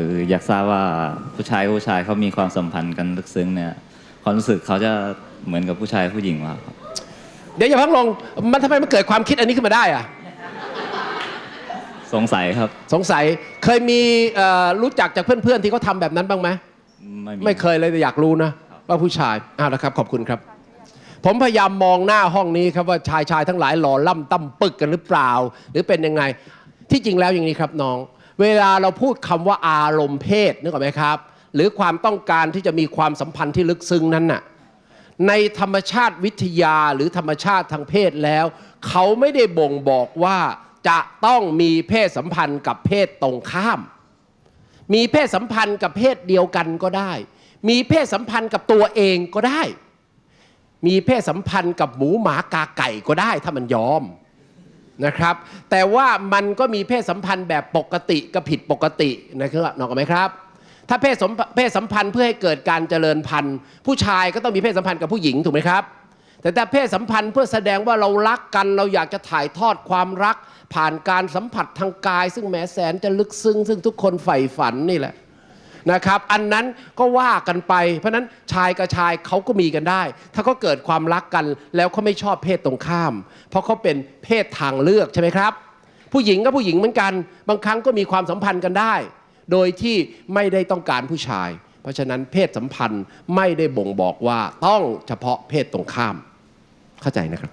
คืออยากทราบว่าผู้ชายกับผู้ชายเขามีความสัมพันธ์กันลึกซึ้งเนี่ยความรู้สึกเขาจะเหมือนกับผู้ชายผู้หญิงว่าครับเดี๋ยวอย่าเพักลง มันทำไมมันเกิดความคิดอันนี้ขึ้นมาได้อะสงสัยครับ สงสัยเคยมีเอ่อรู้จักจากเพื่อนๆที่เขาทำแบบนั้นบ้างไหม ไม่มี ไม่เคยเลยแต่อยากรู้นะ ว่าผู้ชายอ้าวนะครับ ขอบคุณครับ ผมพยายามมองหน้าห้องนี้ครับว่าชายชายทั้งหลายหล่อล่ำตั้มปึกกันหรือเปล่า หรือเป็นยังไง ที่จริงแล้วอย่างนี้ครับน้อง เวลาเราพูดคำว่าอารมณ์เพศนึกออกไหมครับ หรือความต้องการที่จะมีความสัมพันธ์ที่ลึกซึ้งนั้นน่ะในธรรมชาติวิทยาหรือธรรมชาติทางเพศแล้ว เขาไม่ได้บ่งบอกว่าจะต้องมีเพศสัมพันธ์กับเพศตรงข้าม มีเพศสัมพันธ์กับเพศเดียวกันก็ได้ มีเพศสัมพันธ์กับตัวเองก็ได้ มีเพศสัมพันธ์กับหมูหมากาไก่ก็ได้ถ้ามันยอม นะครับ แต่ว่ามันก็มีเพศสัมพันธ์แบบปกติกับผิดปกตินะครับนกออกไหมครับ ถ้าเพศสมเพศสัมพันธ์เพื่อให้เกิดการเจริญพันธุ์ ผู้ชายก็ต้องมีเพศสัมพันธ์กับผู้หญิงถูกไหมครับ แต่ถ้าเพศสัมพันธ์เพื่อแสดงว่าเรารักกันเราอยากจะถ่ายทอดความรัก ผ่านการสัมผัสทางกาย ซึ่งแหม้แสนจะลึกซึ้งซึ่งทุกคนใฝ่ฝันนี่แหละ นะครับ อันนั้นก็ว่ากันไป เพราะนั้นชายกับชายเขาก็มีกันได้ ถ้าเขาเกิดความรักกันแล้วเขาไม่ชอบเพศตรงข้าม เพราะเขาเป็นเพศทางเลือกใช่ไหมครับ ผู้หญิงก็ผู้หญิงเหมือนกัน บางครั้งก็มีความสัมพันธ์กันได้ โดยที่ไม่ได้ต้องการผู้ชาย เพราะฉะนั้นเพศสัมพันธ์ไม่ได้บ่งบอกว่าต้องเฉพาะเพศตรงข้าม เข้าใจนะครับ